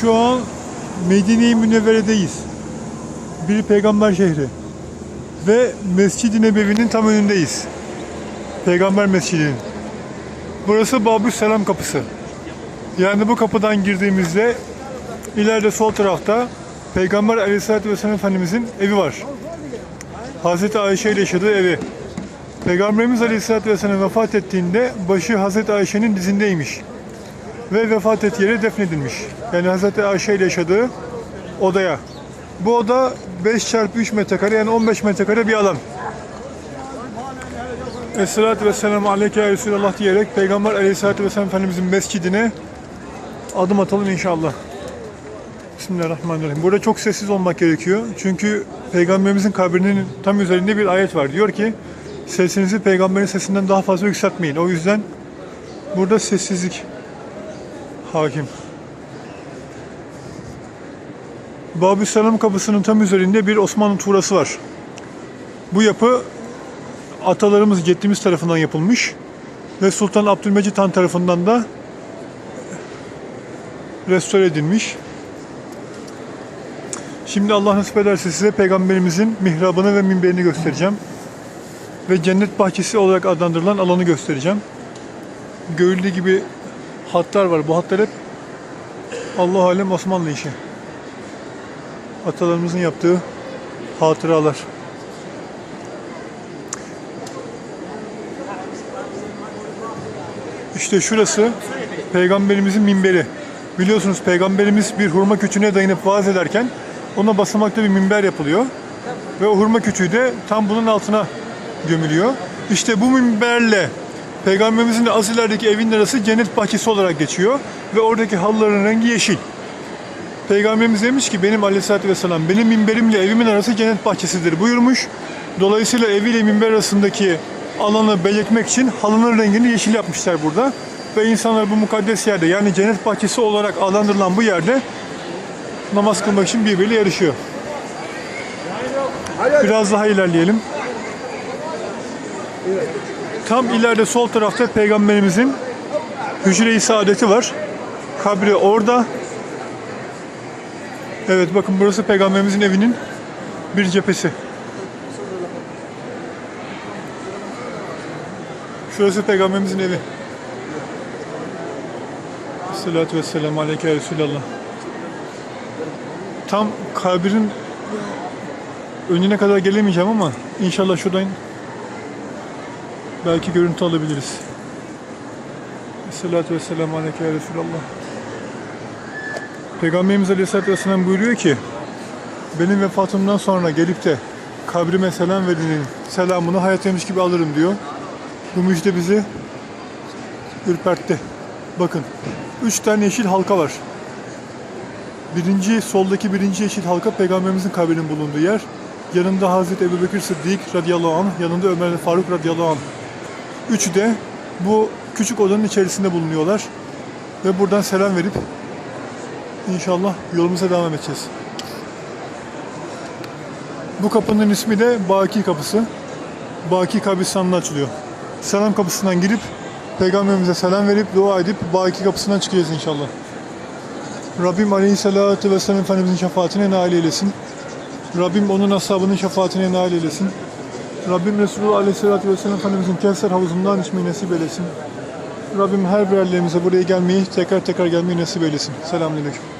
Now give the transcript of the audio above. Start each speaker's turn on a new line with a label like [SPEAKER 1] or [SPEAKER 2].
[SPEAKER 1] Şu an Medine-i Münevvere'deyiz. Bir peygamber şehri. Ve Mescid-i Nebevi'nin tam önündeyiz. Peygamber Mescidi'nin. Burası Babü Selam kapısı. Yani bu kapıdan girdiğimizde ileride sol tarafta Peygamber Aleyhisselatü Vesselam Efendimizin evi var. Hazreti Ayşe ile yaşadığı evi. Peygamberimiz Aleyhisselatü Vesselam vefat ettiğinde başı Hazreti Ayşe'nin dizindeymiş. Ve vefat ettiği yere defnedilmiş. Yani Hazreti Ayşe ile yaşadığı odaya. Bu oda 5 çarpı 3 metrekare yani 15 metrekare bir alan. Esselatü Vesselamu Aleyke ya Resulallah diyerek Peygamber Aleyhisselatü Vesselam Efendimizin mescidine adım atalım inşallah. Bismillahirrahmanirrahim. Burada çok sessiz olmak gerekiyor. Çünkü Peygamberimizin kabrinin tam üzerinde bir ayet var. Diyor ki sesinizi peygamberin sesinden daha fazla yükseltmeyin. O yüzden burada sessizlik hakim. Babü Selam kapısının tam üzerinde bir Osmanlı tuğrası var. Bu yapı atalarımız, ceddimiz tarafından yapılmış ve Sultan Abdülmecit Han tarafından da restore edilmiş. Şimdi Allah nasip ederse size peygamberimizin mihrabını ve minberini göstereceğim. Ve cennet bahçesi olarak adlandırılan alanı göstereceğim. Görüldüğü gibi hatlar var. Bu hatlar hep Allah alem Osmanlı işi. Atalarımızın yaptığı hatıralar. İşte şurası peygamberimizin minberi. Biliyorsunuz peygamberimiz bir hurma kütüğüne dayanıp vaaz ederken ona basamakta bir minber yapılıyor. Ve o hurma kütüğü de tam bunun altına gömülüyor. İşte bu minberle peygamberimizin az ilerideki evin arası cennet bahçesi olarak geçiyor. Ve oradaki halıların rengi yeşil. Peygamberimiz demiş ki benim aleyhissalatü vesselam benim minberimle evimin arası cennet bahçesidir buyurmuş. Dolayısıyla eviyle minber arasındaki alanı belirtmek için halının rengini yeşil yapmışlar burada. Ve insanlar bu mukaddes yerde yani cennet bahçesi olarak adlandırılan bu yerde namaz kılmak için birbiriyle yarışıyor. Biraz daha ilerleyelim. Tam ileride sol tarafta peygamberimizin hücre-i saadeti var. Kabri orada. Evet bakın burası peygamberimizin evinin bir cephesi. Şurası peygamberimizin evi. Salatu vesselamu aleyke Resulallah. Tam kabrin önüne kadar gelemeyeceğim ama inşallah şuradan belki görüntü alabiliriz. Salatu vesselamu aleyke ya Resulallah. Peygamberimiz Aleyhisselatü Vesselam buyuruyor ki benim vefatımdan sonra gelip de kabrime selam verenin selamını hayattaymış gibi alırım diyor. Bu müjde bizi ürpertti. Bakın. Üç tane yeşil halka var. Birinci, soldaki birinci yeşil halka Peygamberimizin kabrinin bulunduğu yer. Yanında Hazreti Ebu Bekir Sıddık radıyallahu anh, yanında Ömer Faruk radıyallahu anh. Üçü de bu küçük odanın içerisinde bulunuyorlar. Ve buradan selam verip inşallah yolumuza devam edeceğiz. Bu kapının ismi de Baki Kapısı. Baki kabristanlığı açılıyor. Selam kapısından girip Peygamberimize selam verip dua edip Baki kapısından çıkacağız inşallah. Rabbim Aleyhisselatü Vesselam Efendimizin şefaatine nail eylesin. Rabbim onun ashabının şefaatine nail eylesin. Rabbim Resulullah Aleyhisselatü Vesselam Efendimizin Kevser havuzundan içmeyi nasip eylesin. Rabbim her birerlerimize buraya gelmeyi, tekrar tekrar gelmeyi nasip eylesin. Selamünaleyküm.